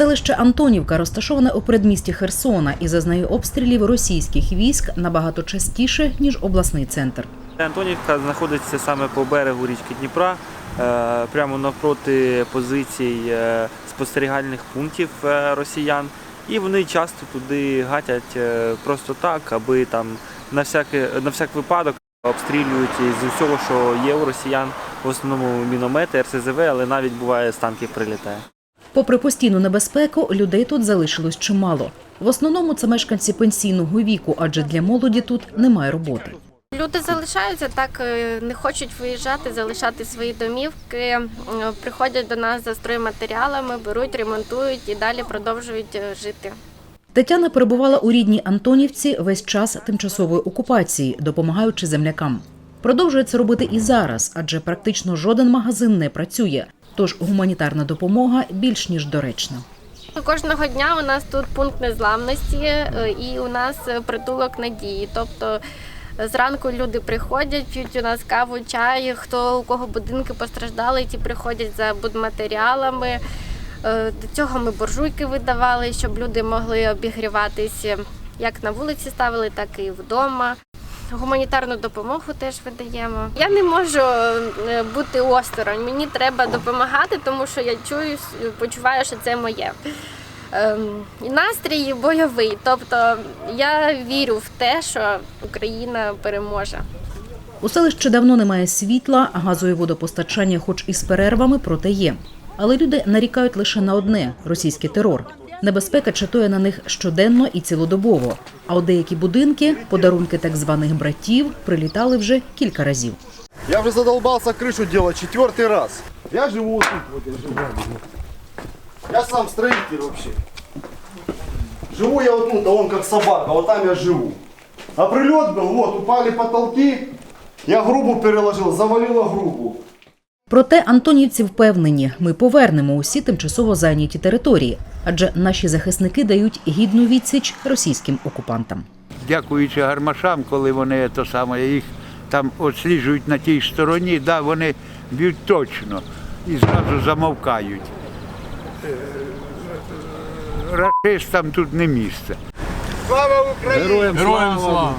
Селище Антонівка розташоване у передмісті Херсона і зазнає обстрілів російських військ набагато частіше ніж обласний центр. Антонівка знаходиться саме по берегу річки Дніпра, е, прямо навпроти позицій е, спостерігальних пунктів е, росіян. І вони часто туди гатять просто так, аби там на всякий, на всяк випадок обстрілюють з усього, що є у росіян, в основному міномети, РСЗВ, але навіть буває з танків прилітає. Попри постійну небезпеку, людей тут залишилось чимало. В основному це мешканці пенсійного віку, адже для молоді тут немає роботи. Люди залишаються так, е, не хочуть виїжджати, залишати свої домівки. Приходять до нас за стройматеріалами, беруть, ремонтують і далі продовжують е, жити. Тетяна перебувала у рідній Антонівці весь час тимчасової окупації, допомагаючи землякам. Продовжує це робити і зараз, адже практично жоден магазин не працює. Тож гуманітарна допомога більш ніж доречна. Кожного дня у нас тут пункт незламності е, і у нас е, притулок надії. Тобто е, зранку люди приходять, п'ють у нас каву, чай. Хто у кого будинки постраждали, ті приходять за будматеріалами. До цього ми буржуйки видавали, щоб люди могли обігріватися. Як на вулиці ставили, так і вдома. Гуманітарну допомогу теж видаємо. Я не можу е, бути осторонь. Мені треба допомагати, тому що я чую, почуваю, що це моє. Ем, Настрій бойовий. Тобто я вірю в те, що Україна переможе. У селищі давно немає світла, газу і водопостачання, хоч і з перервами, проте є. Але люди нарікають лише на одне російський терор. Небезпека чатує на них щоденно і цілодобово. А у деякі будинки подарунки так званих братів прилітали вже кілька разів. Я уже задолбался крышу делать четвертый раз. Я живу вот тут, вот я живу. Я сам строитель вообще. Живу я вот тут, а он как собака, вот там я живу. А прилет был, вот, упали потолки, я грубу переложил, завалило грубу. Проте антонівці впевнені, ми повернемо усі тимчасово зайняті території, адже наші захисники дають гідну відсіч російським окупантам. дякуючи гармашам, коли вони то саме, їх там відсліджують на тій стороні, да, вони б'ють точно і зразу замовкають. Е, Рашистам тут не місце. Слава Украине! Героям слава!